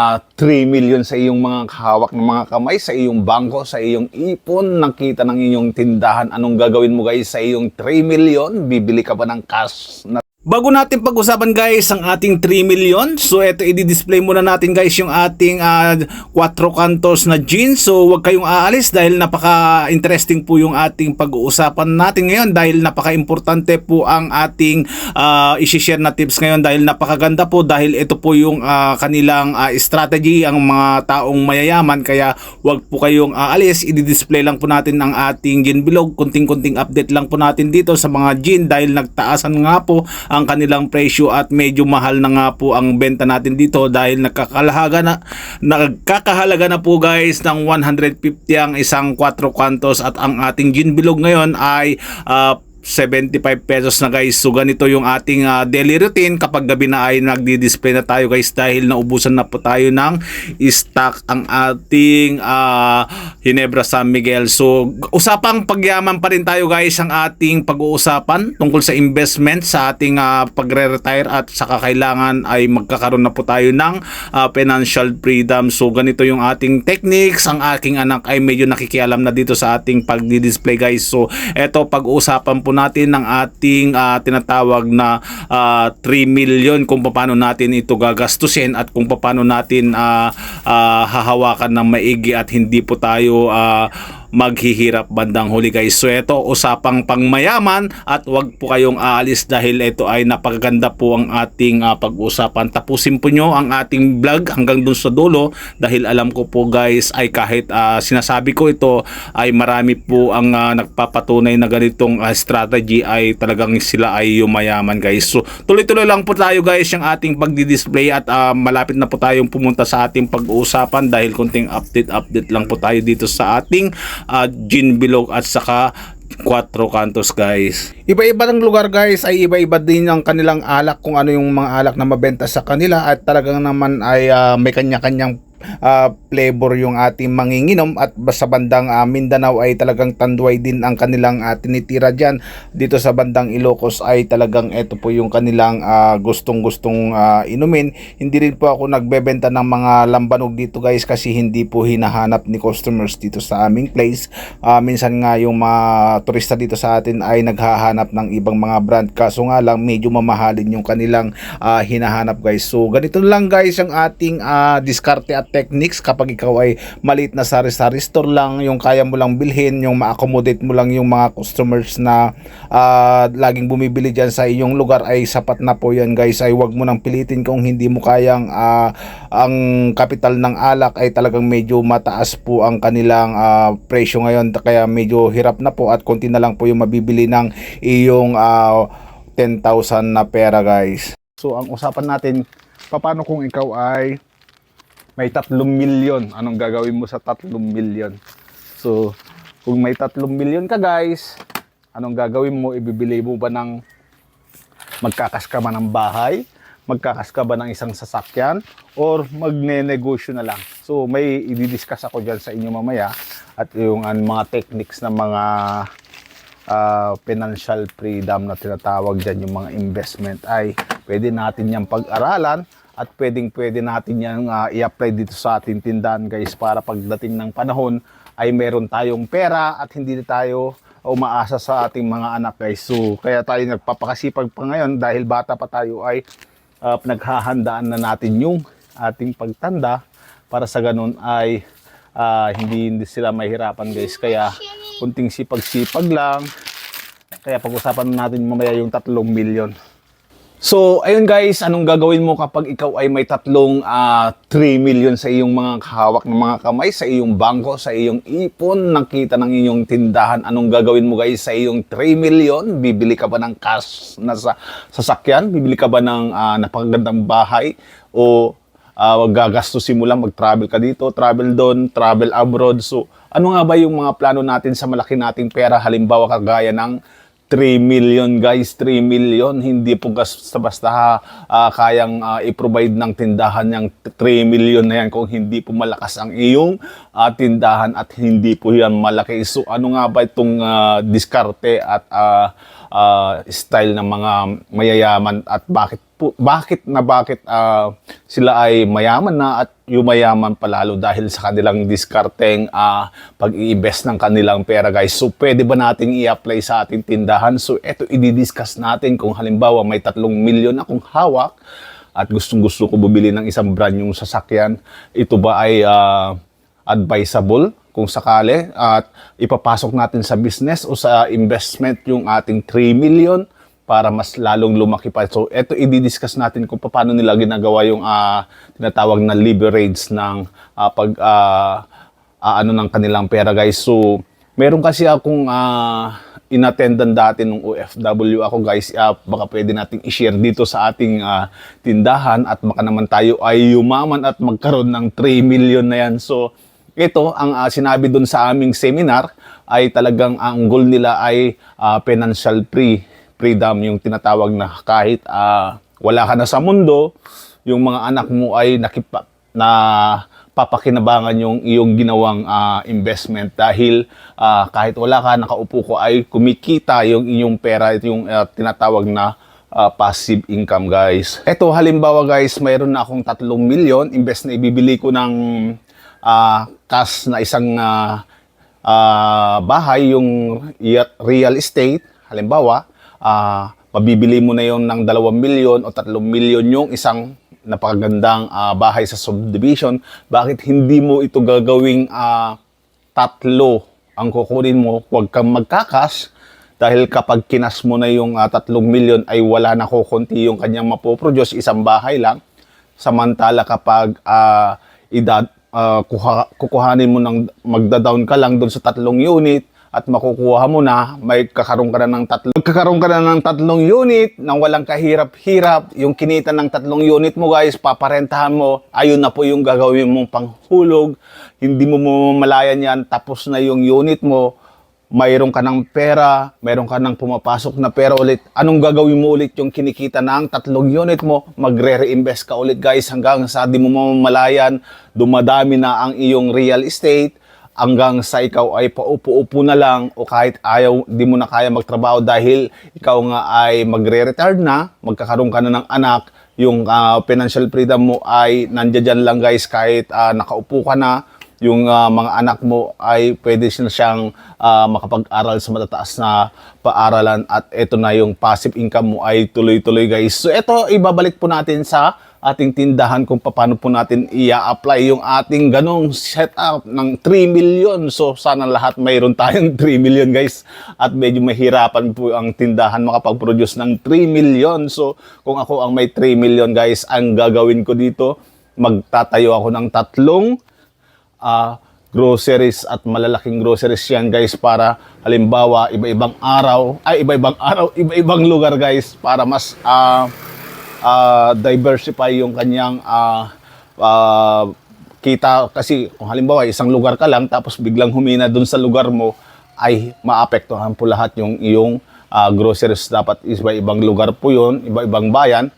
ah, 3 million sa iyong mga hawak ng mga kamay, sa iyong bangko, sa iyong ipon, nakita ng inyong tindahan. Anong gagawin mo guys sa iyong 3 million? Bibili ka ba ng cash na Bago natin pag-usapan guys ang ating 3 million, so ito i-display muna natin guys yung ating ah, 4 kantos na jeans. So huwag kayong aalis dahil napaka-interesting po yung ating pag-uusapan natin ngayon dahil napaka-importante po ang ating uh, isi-share na tips ngayon dahil napakaganda po dahil ito po yung ah, kanilang ah, strategy ang mga taong mayayaman. Kaya huwag po kayong aalis, i-display lang po natin ang ating gin bilog, kunting-kunting update lang po natin dito sa mga gin dahil nagtaasan nga po ang kanilang presyo at medyo mahal na nga po ang benta natin dito dahil nagkakalahaga na nagkakahalaga na po guys ng 150 ang isang 4 kantos at ang ating gin bilog ngayon ay ah, 75 pesos na guys. So ganito yung ating ah, daily routine kapag gabi na ay nagdi-display na tayo guys dahil naubusan na po tayo ng stock ang ating ah, Hinebra San Miguel. So usapang pagyaman pa rin tayo guys ang ating pag-uusapan tungkol sa investment sa ating ah, pagre-retire at saka kailangan ay magkakaroon na po tayo ng ah, financial freedom. So ganito yung ating techniques. Ang aking anak ay medyo nakikialam na dito sa ating pagdi-display guys. So eto pag-uusapan po natin ng ating ah, tinatawag na ah, 3 million kung paano natin ito gagastusin at kung paano natin ah, ah, hahawakan ng maigi at hindi po tayo ah, maghihirap bandang huli guys. So ito usapang pangmayaman at wag po kayong aalis dahil ito ay napakaganda po ang ating ah, pag-usapan. Tapusin po nyo ang ating vlog hanggang dun sa dulo dahil alam ko po guys ay kahit ah, sinasabi ko ito ay marami po ang ah, nagpapatunay na ganitong ah, strategy ay talagang sila ay yumayaman guys. So tuloy-tuloy lang po tayo guys yung ating pagdi-display at ah, malapit na po tayong pumunta sa ating pag-uusapan dahil konting update-update lang po tayo dito sa ating ah, gin bilog at saka Quattro Cantos guys. Iba-iba ng lugar guys ay iba-iba din ang kanilang alak kung ano yung mga alak na mabenta sa kanila at talagang naman ay ah, may kanya-kanyang ah, flavor yung ating manginginom at sa bandang ah, Mindanao ay talagang tanduay din ang kanilang ah, tinitira dyan. Dito sa bandang Ilocos ay talagang ito po yung kanilang ah, gustong-gustong ah, inumin. Hindi rin po ako nagbebenta ng mga lambanog dito guys kasi hindi po hinahanap ni customers dito sa aming place. Ah, minsan nga yung mga turista dito sa atin ay naghahanap ng ibang mga brand kaso nga lang medyo mamahalin yung kanilang ah, hinahanap guys. So ganito lang guys ang ating ah, diskarte at techniques kapag ikaw ay maliit na sari-sari store lang yung kaya mo lang bilhin, yung ma-accommodate mo lang yung mga customers na ah, laging bumibili dyan sa iyong lugar ay sapat na po yan guys ay wag mo nang pilitin kung hindi mo kayang ah, ang kapital ng alak ay talagang medyo mataas po ang kanilang ah, presyo ngayon kaya medyo hirap na po at konti na lang po yung mabibili ng iyong ah, 10,000 na pera guys. So ang usapan natin paano kung ikaw ay may 3 milyon. Anong gagawin mo sa 3 milyon? So, kung may 3 milyon ka guys, anong gagawin mo? Ibibili mo ba ng magkakas ka ba ng bahay? Magkakas ka ba ng isang sasakyan? Or magne-negosyo na lang? So, may i-discuss ako dyan sa inyo mamaya at yung an, mga techniques ng mga ah, financial freedom na tinatawag dyan yung mga investment ay pwede natin yung pag-aralan at pwedeng pwede natin yung ah, i-apply dito sa ating tindahan guys para pagdating ng panahon ay meron tayong pera at hindi tayo umaasa sa ating mga anak guys. So kaya tayo nagpapakasipag pa ngayon dahil bata pa tayo ay ah, pinaghahandaan na natin yung ating pagtanda para sa ganun ay ah, hindi, hindi sila mahirapan guys. Kaya kunting sipag-sipag lang. Kaya pag-usapan natin mamaya yung 3 milyon. So, ayun guys, anong gagawin mo kapag ikaw ay may tatlong ah, 3 million sa iyong mga hawak ng mga kamay, sa iyong bangko, sa iyong ipon, nakita ng iyong tindahan, anong gagawin mo guys sa iyong 3 million? Bibili ka ba ng cash na sa sasakyan? Bibili ka ba ng ah, napakagandang bahay? O uh, gagastusin mo mag-travel ka dito, travel doon, travel abroad. So, ano nga ba yung mga plano natin sa malaki nating pera? Halimbawa, kagaya ng 3 million guys, 3 million. Hindi po basta-basta ah, kayang ah, i-provide ng tindahan yung 3 million na yan kung hindi po malakas ang iyong ah, tindahan at hindi po yan malaki. So ano nga ba itong ah, diskarte at ah, ah, style ng mga mayayaman at bakit po, bakit na bakit ah, sila ay mayaman na at yumayaman palalo dahil sa kanilang diskarteng ah, pag-i-invest ng kanilang pera guys. So pwede ba nating i-apply sa ating tindahan? So eto i-discuss natin kung halimbawa may tatlong milyon akong hawak at gustong gusto ko bumili ng isang brand yung sasakyan. Ito ba ay ah, advisable kung sakali at ipapasok natin sa business o sa investment yung ating 3 million para mas lalong lumaki pa. So, ito i-discuss natin kung paano nila ginagawa yung ah, tinatawag na leverage ng ah, pag ah, ah, ano ng kanilang pera, guys. So, meron kasi akong ah, inattendan dati nung OFW ako, guys. Ah, baka pwede nating i-share dito sa ating ah, tindahan at baka naman tayo ay yumaman at magkaroon ng 3 million na yan. So, ito, ang ah, sinabi doon sa aming seminar ay talagang ang goal nila ay ah, financial free freedom yung tinatawag na kahit ah, wala ka na sa mundo, yung mga anak mo ay nakipa, na papakinabangan yung iyong ginawang ah, investment dahil ah, kahit wala ka nakaupo ko ay kumikita yung inyong pera yung ah, tinatawag na ah, passive income guys. Ito halimbawa guys, mayroon na akong 3 milyon imbes na ibibili ko ng ah, cash na isang ah, ah, bahay yung real estate halimbawa ah, mabibili mo na yon ng 2 milyon o 3 milyon yung isang napakagandang ah, bahay sa subdivision. Bakit hindi mo ito gagawing ah, tatlo ang kukunin mo? Huwag kang magkakas dahil kapag kinas mo na yung ah, 3 milyon ay wala na kukunti yung kanyang mapoproduce isang bahay lang. Samantala kapag ah, idad, ah, kuha, kukuhanin mo ng magda-down ka lang doon sa tatlong unit at makukuha mo na, may kakaroon ka na ng tatlong, magkakaroon ka na ng tatlong unit nang walang kahirap-hirap. Yung kinita ng tatlong unit mo guys, paparentahan mo, ayun na po yung gagawin mong panghulog. Hindi mo mamalayan yan, tapos na yung unit mo, mayroon ka ng pera, mayroon ka ng pumapasok na pera ulit. Anong gagawin mo ulit yung kinikita ng tatlong unit mo? Magre-reinvest ka ulit guys hanggang sa di mo mamalayan, dumadami na ang iyong real estate hanggang sa ikaw ay paupo-upo na lang o kahit ayaw, di mo na kaya magtrabaho dahil ikaw nga ay magre-retire na, magkakaroon ka na ng anak, yung ah, financial freedom mo ay nandiyan lang guys kahit ah, nakaupo ka na, yung ah, mga anak mo ay pwede na siyang ah, makapag-aral sa matataas na paaralan at ito na yung passive income mo ay tuloy-tuloy guys. So ito ibabalik po natin sa ating tindahan kung paano po natin i-apply yung ating ganong setup ng 3 million. So sana lahat mayroon tayong 3 million guys at medyo mahirapan po ang tindahan makapag-produce ng 3 million. So kung ako ang may 3 million guys, ang gagawin ko dito, magtatayo ako ng tatlong ah, groceries at malalaking groceries yan guys para halimbawa iba-ibang araw ay iba-ibang araw iba-ibang lugar guys para mas ah, ah, diversify yung kanyang ah, ah, kita. Kasi kung halimbawa isang lugar ka lang tapos biglang humina dun sa lugar mo ay maapektuhan po lahat yung iyong ah, groceries. Dapat iba-ibang lugar po yun iba-ibang bayan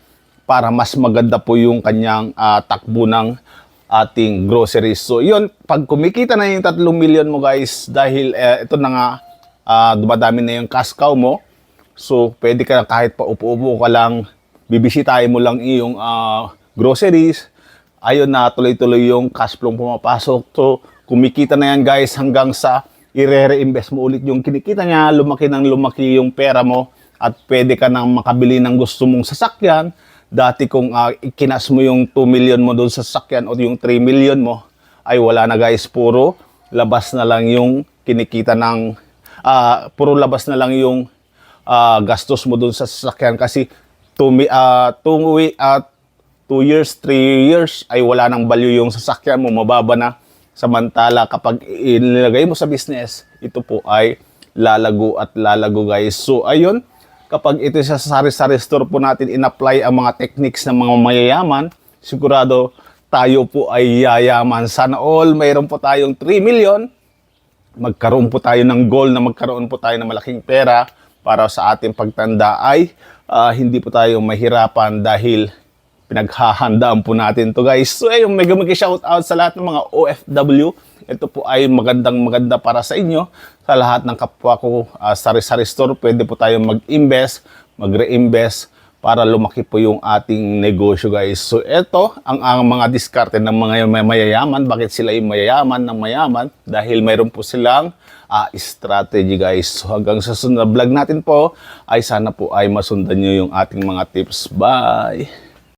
para mas maganda po yung kanyang ah, takbo ng ating groceries. So, yun, pag kumikita na yung 3 million mo guys, dahil eh, ito na nga, ah, dumadami na yung cash cow mo, so pwede ka kahit pa upo-upo ka lang, bibisitahin mo lang iyong ah, groceries, ayun na tuloy-tuloy yung cash flow pumapasok. So, kumikita na yan guys hanggang sa i-re-reinvest mo ulit yung kinikita niya, lumaki ng lumaki yung pera mo at pwede ka nang makabili ng gusto mong sasakyan. Dati kung ah, ikinas mo yung 2 million mo doon sa sasakyan o yung 3 million mo, ay wala na guys, puro labas na lang yung kinikita ng, ah, puro labas na lang yung ah, gastos mo doon sa sasakyan kasi 2 uh, two, ah, two years, three years ay wala nang value yung sasakyan mo, mababa na. Samantala kapag inilagay mo sa business, ito po ay lalago at lalago guys. So ayun, kapag ito sa sari-sari store po natin in-apply ang mga techniques ng mga mayayaman, sigurado tayo po ay yayaman. Sana all mayroon po tayong 3 million, magkaroon po tayo ng goal na magkaroon po tayo ng malaking pera para sa ating pagtanda ay ah, hindi po tayo mahirapan dahil pinaghahandaan po natin to guys. So ayun, mega mega shout out sa lahat ng mga OFW. Ito po ay magandang maganda para sa inyo. Sa lahat ng kapwa ko ah, sari-sari store, pwede po tayo mag-invest, mag-reinvest para lumaki po yung ating negosyo guys. So ito ang, ang mga diskarte ng mga may- mayayaman. Bakit sila yung mayayaman ng mayaman? Dahil mayroon po silang ah, strategy guys. So hanggang sa sunod na vlog natin po ay sana po ay masundan nyo yung ating mga tips. Bye!